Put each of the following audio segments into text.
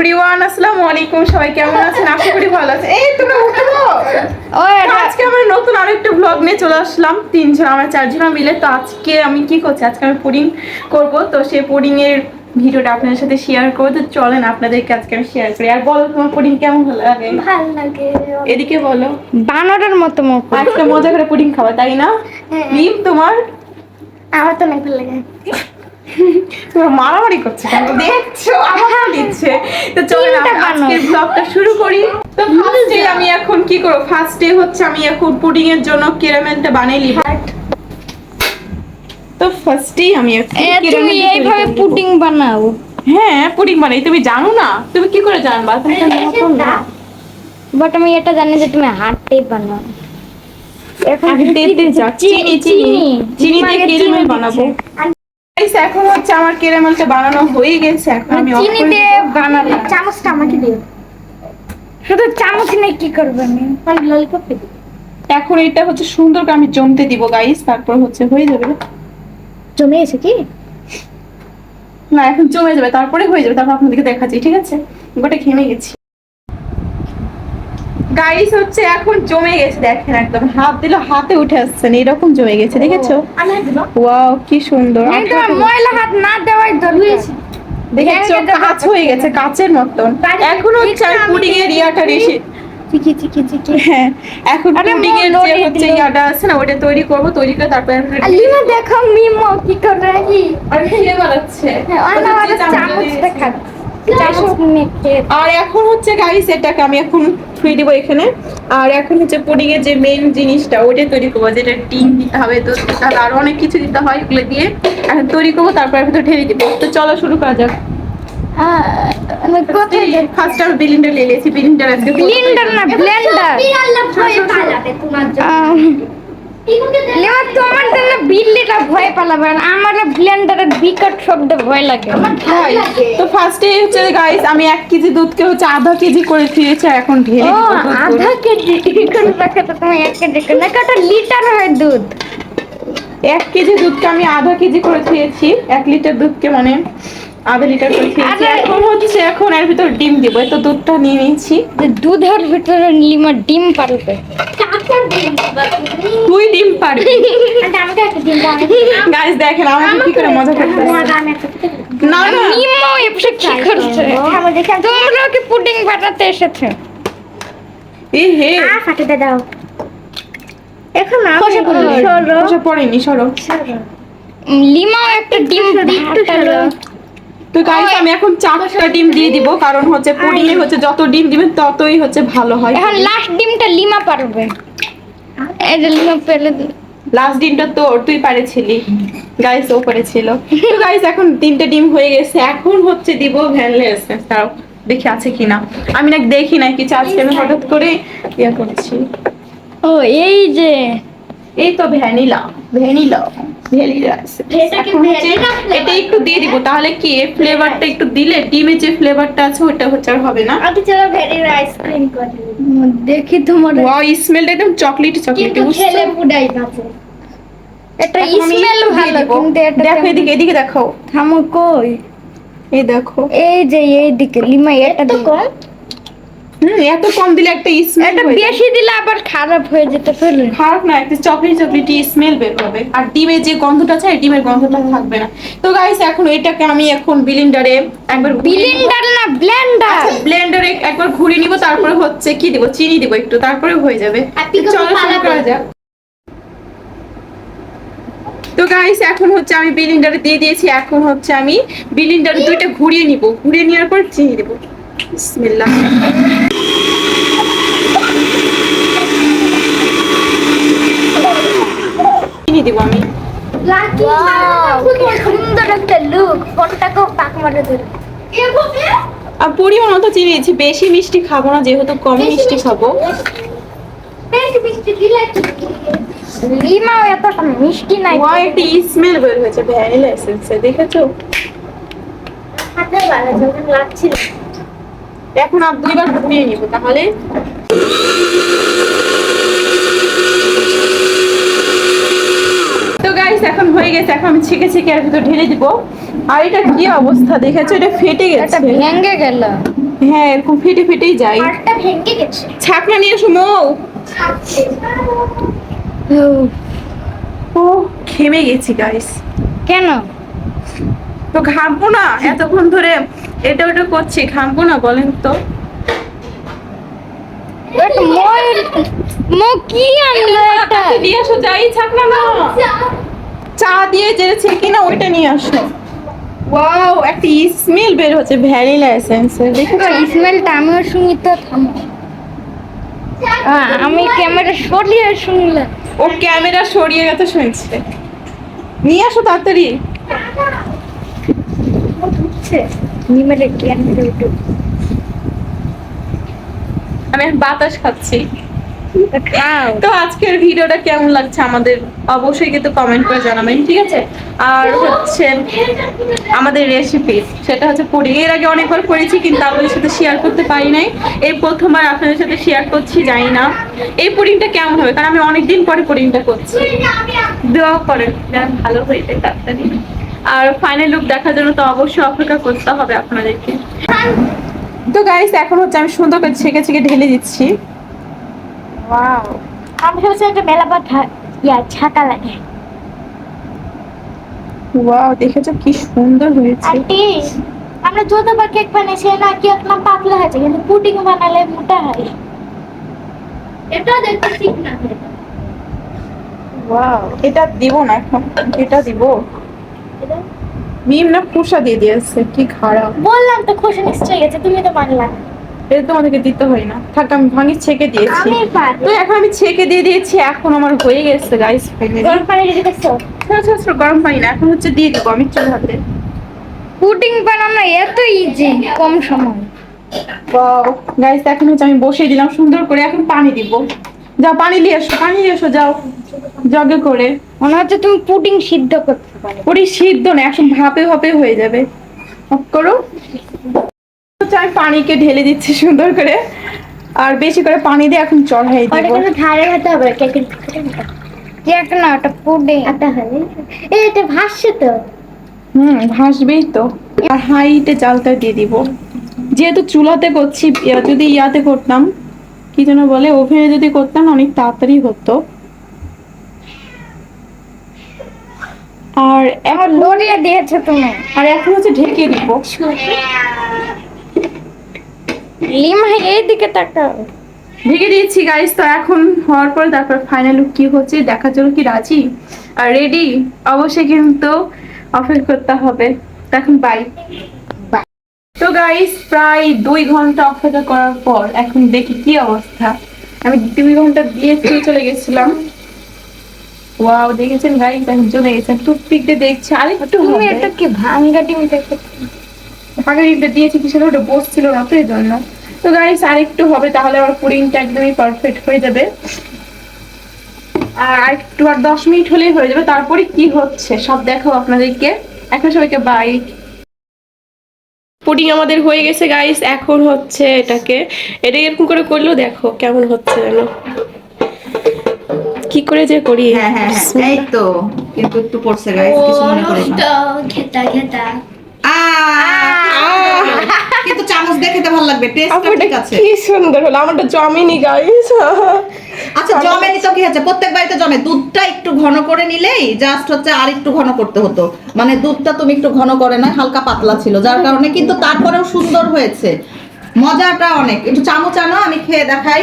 Everyone আসসালামু আলাইকুম। সবাই কেমন আছেন? আশা করি ভালো আছেন। এই তোমরা উঠো। ও তো আজকে আমরা নতুন আরেকটা ব্লগ নিয়ে চলে আসলাম। তিনজন আমরা চারজন মিলে। তো আজকে আমি কি করছি? আজকে আমি পুডিং করব। তো সেই পুডিং এর ভিডিওটা আপনাদের সাথে শেয়ার করব। তো চলেন আপনাদেরকে আজকে আমি শেয়ার করি। আর বলো তোমার পুডিং কেমন ভালো লাগে? ভালো লাগে। এদিকে বলো। বানরের মতো মুখ। আজকে মজা করে পুডিং খাওয়া তাই না? হ্যাঁ। রিম তোমার? আমার তো অনেক ভালো লাগে। তোমরা মারামারি করছে কেন? দেখছ আমার দিচ্ছে। তো চলেন তিনটা আমরা বানর। আজকের ব্লগটা শুরু করি। তো ফার্স্টে আমি এখন কি করব? ফার্স্টে হচ্ছে আমি এখন পুডিং এর জন্য ক্যারামেলটা বানিয়ে নিব। তো ফার্স্টেই আমি তুমি এইভাবে। পুডিং বানাও। হ্যাঁ পুডিং বানাই। তুমি জানো না? তুমি কি করে জানবা? তুমি তো না। বাট আমি এটা জানি যে তুমি হাতে বানাও। এখন দিচ্ছ? চিনি চিনি চিনি দিয়ে ক্যারামেল চিনি বানাবো। দিচ্ছে। এখন হচ্ছে আমার ক্যারামেলটা বানানো হয়ে গেছে এখন আমি চিনি দিয়ে বানাবে চামচটা আমাকে দিও। শুধু চামচ নিয়ে কি করবে আমি? মানে ললিপপ দিও এখন এটা হচ্ছে সুন্দর করে আমি জমতে দিব গাইস তারপর হচ্ছে হয়ে যাবে। জমে গেছে কি? না এখন জমে যাবে তারপরে হয়ে যাবে তারপর আপনাদেরকে দেখাচ্ছি ঠিক আছে? গোটা ঘেমে গেছি। গাইস হচ্ছে এখন জমে গেছে দেখেন একদম। হাত দিলে হাতে উঠে আসছে না এরকম জমে গেছে দেখেছ? ওয়াও কি সুন্দর। ময়লা হাত না দেওয়াই দরকার দেখেছ? কাঁচ হয়ে গেছে কাচের মতন। এখন হচ্ছে পুডিং এর ইয়াটা রেসি চিকি চিকি চিকি। হ্যাঁ এখন পুডিং এর যে হচ্ছে ইয়াটা আছে না ওটা তৈরি করব তৈরি করে তারপরে লিমা দেখো মিমো কি করে আর হ্যাঁ চামচ আর এখন হচ্ছে গাইস এটাকে আমি এখন থুই দিব এখানে। আর এখন হচ্ছে পুডিং এর যে মেন জিনিসটা ওটা তৈরি করব। যেটা ডিম দিতে হবে তো তাহলে আরও অনেক কিছু দিতে হয় ওগুলো দিয়ে। এখন তৈরি করব তারপর ভিতরে ঢেলে দিব। তো চলো শুরু করা যাক। ফার্স্ট আমি বিলিন্ডার নিয়ে বিলিন্ডার আজকে ব্লেন্ডার না ব্লেন্ডার তোমার জন্য। তোমার জন্য বিল্লিটা ভয় পালাবে আর আমার ব্লেন্ডারের বিকট শব্দ ভয় লাগে? তো ফার্স্টে হচ্ছে গাইস আমি এক কেজি দুধকে হচ্ছে আধা কেজি করে আর এখন ঢেলে আধা কেজি? কোন তো তুমি এক কেজি করে না কত লিটার হয় দুধ? এক কেজি দুধকে আমি আধা কেজি করে খেয়েছি এক লিটার দুধকে মানে আধা লিটার করে খেয়েছি। এখন হচ্ছে এখন এর ভিতর ডিম দিব এই তো দুধটা নিয়ে নিয়েছি। যে দুধের ভিতরে লিমা ডিম পারবে তুই ডিম পারবি। আর আমাকে একটা দিন দাও গাইস দেখেন আমাকে কি করে মজা একটা না না। মিমো এসে কি করছে? তোমরা কি পুডিং বানাতে এসেছ? এ হে। আ ফাটাতে দাও। এখন খোসা পড়ল। বসে পড়েনি সরো। লিমাও একটা ডিম একটু ফাটালো। তো গাইস আমি এখন চারটা ডিম দিয়ে দিব কারণ হচ্ছে পুডিং হচ্ছে যত ডিম দিবেন ততই হচ্ছে ভালো হয়। এখন লাস্ট ডিমটা লিমা পারবে। এই যে লিমা দিল। লাস্ট ডিমটা তোর তুই পারেছিলি। গাইস ও করেছিল। তো গাইস এখন তিনটে ডিম হয়ে গেছে। এখন হচ্ছে দিব ভ্যানিলা এসেন্স তাও দেখি আছে কিনা। আমি না দেখি না কিছু আজকে আমি হঠাৎ করে ইয়ে করছি। ও এই যে এই তো ভ্যানিলা ভ্যানিলা ভ্যানিলা এটা কি এখন হচ্ছে vanilla flavor? এটা একটু দিয়ে দিব তাহলে কি ফ্লেভারটা একটু দিলে ডিমের যে ফ্লেভারটা আছে ওটা হচ্ছে হবে না? আগে চলো ভ্যানিলা আইসক্রিম করে দেখি তোমার ওয়াও স্মেলটা একদম চকলেট চকলেট খেলে মুডাই বাঁচে। এটা স্মেল ভালো কিন্তু এটা দেখো এদিকে এদিকে দেখো। থামো কই? এই দেখো। এই যে এই দিকে লিমা এটা তো কম। এত কম দিলে একটা স্মেল এটা বেশি দিলে আবার খারাপ হয়ে যেতে পারে। খারাপ না একটা চকলেট চকলেটি স্মেল বের হবে আর ডিমের যে গন্ধটা আছে ডিমের গন্ধটা থাকবে না। তো গাইস এখন এটাকে আমি এখন বিলিন্ডারে একবার ব্লেন্ডার না ব্লেন্ডার ব্লেন্ডারে একবার ঘুরিয়ে নিব তারপরে হচ্ছে কি দিব? চিনি দিব একটু তারপরে হয়ে যাবে। চলো শুরু করা যাক। তো গাইস এখন হচ্ছে আমি বিলিন্ডারে দিয়ে দিয়েছি এখন হচ্ছে আমি বিলিন্ডারে দুইটা ঘুরিয়ে নিব। ঘুরিয়ে নেওয়ার পর চিনি দিব। বিসমিল্লাহ। চিনি দিব আমি। সুন্দর একটা লুক ফোনটাকেও পাক মারে দিল আর পরিমাণ মতো চিনি দিয়েছি বেশি মিষ্টি খাব না যেহেতু কম মিষ্টি খাব। বেশি মিষ্টি দিলে এতটা মিষ্টি নাই। ওয়া একটা স্মেল বের হয়েছে ভ্যানিলা এসেন্সে দেখেছ? হাতে ভালো যখন লাগছিল এখন আর দুইবার ঘুরিয়ে নিব তাহলে? তো গাইস এখন হয়ে গেছে এখন আমি ছেঁকে ছেঁকে এর ভিতর ঢেলে দিব। আর এটা কি অবস্থা দেখেছ? এটা ফেটে গেছে। ভেঙে গেল। হ্যাঁ এরকম ফেটে ফেটেই যায়। ভেঙে গেছে। ছাকনা নিয়ে এসো মৌ। ও ঘেমে গেছি গাইস কেন? তো ঘামবো না এতক্ষণ ধরে এটা ওটা করছি খামবো না বলেন তো। চা দিয়ে যে ছেঁকে না ওইটা নিয়ে আসো। ওয়াও একটা স্মেল বের হচ্ছে ভ্যানিলা এসেন্সের দেখেছ? স্মেলটা আমিও শুনি তো থামো। আমি ক্যামেরা সরিয়ে শুনলাম। ও ক্যামেরা সরিয়ে গেছে শুনছে। নিয়ে আসো তাড়াতাড়ি। নিমেরে আমি বাতাস খাচ্ছি। তো আজকের ভিডিওটা কেমন লাগছে আমাদের? অবশ্যই কিন্তু কমেন্ট করে জানাবেন ঠিক আছে? আর হচ্ছে আমাদের রেসিপি সেটা হচ্ছে পুডিং এর আগে অনেকবার করেছি কিন্তু আপনাদের সাথে শেয়ার করতে পারি নাই। এই প্রথমবার আপনাদের সাথে শেয়ার করছি জানি না। এই পুডিংটা কেমন হবে? কারণ আমি অনেকদিন পরে পুডিংটা করছি। দোয়া করেন ভালো হয়ে যায় তাড়াতাড়ি। আর ফাইনাল লুক দেখার জন্য তো অবশ্যই অপেক্ষা করতে হবে আপনাদেরকে। তো গাইস এখন হচ্ছে আমি সুন্দর করে ছেঁকে ছেঁকে ঢেলে দিচ্ছি। ওয়াও আমি ভাবছি একটা মেলা পাঠা ইয়া ছাকা লাগে ওয়াও দেখেছ কি সুন্দর হয়েছে। আন্টি আমরা যতবার কেক বানিয়েছি না কি আপনার পাতলা হয়েছে কিন্তু পুডিং বানালে মোটা হয়। এটা দেখতে ঠিক না। ওয়াও এটা দিব না এখন এটা দিব। মিম না কুসা দিয়ে দিয়েছে কি খারাপ। বললাম তো খুশি নিশ্চয় গেছে তুমি তো এটা তোমাদেরকে দিতে হয় না। থাক আমি ভাঙি ছেঁকে দিয়েছি। তো এখন আমি ছেঁকে দিয়ে দিয়েছি এখন আমার হয়ে গেছে গাইস গরম পানি দেখছ গরম পানি না এখন হচ্ছে দিয়ে দেবো আমি চলে হাতে। পুডিং বানানো এত ইজি কম সময়। গাইস এখন হচ্ছে আমি বসিয়ে দিলাম সুন্দর করে এখন পানি দিব। যাও পানি নিয়ে এসো পানি নিয়ে এসো যাও। জগে করে। মনে হচ্ছে তুমি পুডিং সিদ্ধ করতে পারো। ওটি সিদ্ধ না এখন ভাপে ভাপে হয়ে যাবে। অফ করো। আমি পানিকে ঢেলে দিচ্ছি সুন্দর করে। আর বেশি করে পানি দিয়ে এখন চড়াই ওটা দিব। কিন্তু ধারে হতে হবে কেকের কেক না ওটা পুডিং। একটা হয়। এই এটা ভাসছে তো। হুম ভাসবেই তো। আর হাইটে চালটা দিয়ে দিব। যেহেতু চুলাতে করছি ইয়া- যদি ইয়াতে করতাম কি যেন বলে ওভেনে যদি করতাম অনেক তাড়াতাড়ি হতো। আর এখন লড়িয়ে দিয়েছ তুমি। আর এখন হচ্ছে ঢেকে দিব লিমা এইদিকে তাকাও। ঢেকে দিয়েছি গাইস তো এখন হওয়ার পর তারপর ফাইনাল লুক কি হচ্ছে দেখার জন্য কি রাজি? আর রেডি অবশ্যই কিন্তু অপেক্ষা করতে হবে। এখন বাই তো গাইস প্রায় দুই ঘণ্টা অপেক্ষা করার পর এখন দেখি কি অবস্থা। আমি দুই ঘণ্টা দিয়ে চলে চলে গেছিলাম। ওয়াও দেখেছেন গাইস এখন চলে গেছেন টুথপিক দিয়ে দেখছি আরেকটু তুমি হবে? এটা কি ভাঙ্গা ডিম দেখো ফাঁকা ডিমটা দিয়েছি কিসের ওটা বসছিল না তো এই জন্য তো গাইস আর একটু হবে তাহলে আমার পুডিংটা একদমই পারফেক্ট হয়ে যাবে। আর একটু আর দশ মিনিট হলেই হয়ে যাবে। তারপরে কি হচ্ছে সব দেখাবো আপনাদেরকে। এখন সবাইকে বাই পুডিং আমাদের হয়ে গেছে গাইস এখন হচ্ছে এটাকে এটা এরকম করে করলেও দেখো কেমন হচ্ছে যেন। কি করে যে করি? হ্যাঁ হ্যাঁ হ্যাঁ। এই তো কিন্তু একটু পড়ছে গাইস কিছু মনে করেন না। খেতা খেতা। আহ! কিন্তু চামচ দিয়ে খেতে ভালো লাগবে। টেস্টটা ঠিক আছে। কি সুন্দর হলো। আমারটা জমেনি গাইস আচ্ছা জমে নিত কি হচ্ছে? প্রত্যেক বাড়িতে জমে। দুধটা একটু ঘন করে নিলেই জাস্ট হচ্ছে আর একটু ঘন করতে হতো। মানে দুধটা তুমি একটু ঘন করে না হালকা পাতলা ছিল যার কারণে কিন্তু তারপরেও সুন্দর হয়েছে। মজাটা অনেক। একটু চামচ আনো আমি খেয়ে দেখাই।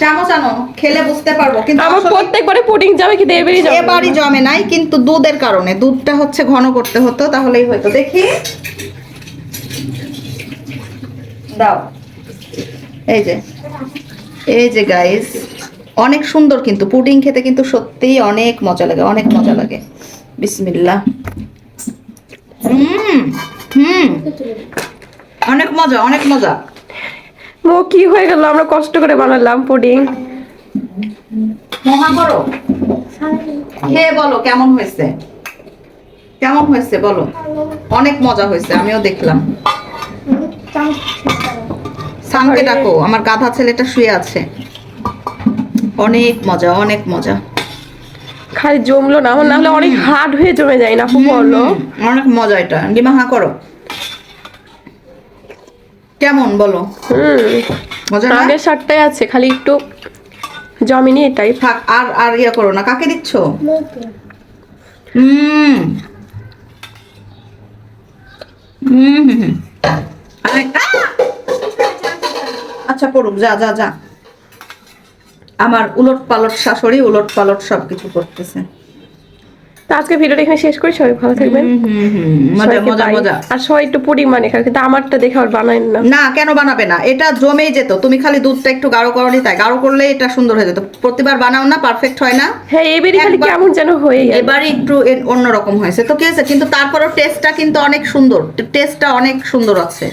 চামচ আনো খেলে বুঝতে পারব কিন্তু আমার প্রত্যেকবারে পুডিং যাবে কিন্তু এবারই যাবে। এবারই জমে নাই কিন্তু দুধের কারণে। দুধটা হচ্ছে ঘন করতে হতো তাহলেই হয়তো। দেখি। দাও। এই যে। এই যে গাইস অনেক সুন্দর কিন্তু পুডিং খেতে কিন্তু সত্যিই অনেক মজা লাগে অনেক মজা লাগে। বিসমিল্লা হুম হুম। অনেক মজা অনেক মজা। মো কি হয়ে গেল? আমরা কষ্ট করে বানালাম পুডিং। মহা করো খেয়ে বলো কেমন হয়েছে? কেমন হয়েছে বলো। অনেক মজা হয়েছে আমিও দেখলাম। সানকে ডাকো আমার গাধা ছেলেটা শুয়ে আছে। অনেক মজা অনেক মজা। খালি জমলো না না হলে অনেক হার্ড হয়ে জমে যায় না আপু বলো। অনেক মজা এটা। ডিমা হা করো। কেমন বলো? হুম মজা না? আগের শার্টটাই আছে খালি একটু জমিনি এটাই। থাক আর আর ইয়ে করো না। কাকে দিচ্ছ? হুম। হুম হুম হুম। আচ্ছা করুক যা যা যা। আমার উলট পালট শাশুড়ি উলট পালট সবকিছু করতেছে। তো আজকে ভিডিওটা এখানে শেষ করি সবাই ভালো থাকবেন। মজা মজা মজা। আর সবাই একটু পুডিং মানে খায় কিন্তু আমারটা দেখে আর বানায় না। না কেন বানাবে না? এটা জমেই যেত। তুমি খালি দুধটা একটু গাঢ় করনি তাই গাঢ় করলে এটা সুন্দর হয়ে যেত। প্রতিবার বানাও না পারফেক্ট হয় না। হ্যাঁ এবারে খালি কেমন যেন হয়ে গেল এবারে একটু অন্যরকম হয়েছে। তো কি হয়েছে? কিন্তু তারপরেও টেস্টটা কিন্তু অনেক সুন্দর। টেস্টটা অনেক সুন্দর আছে।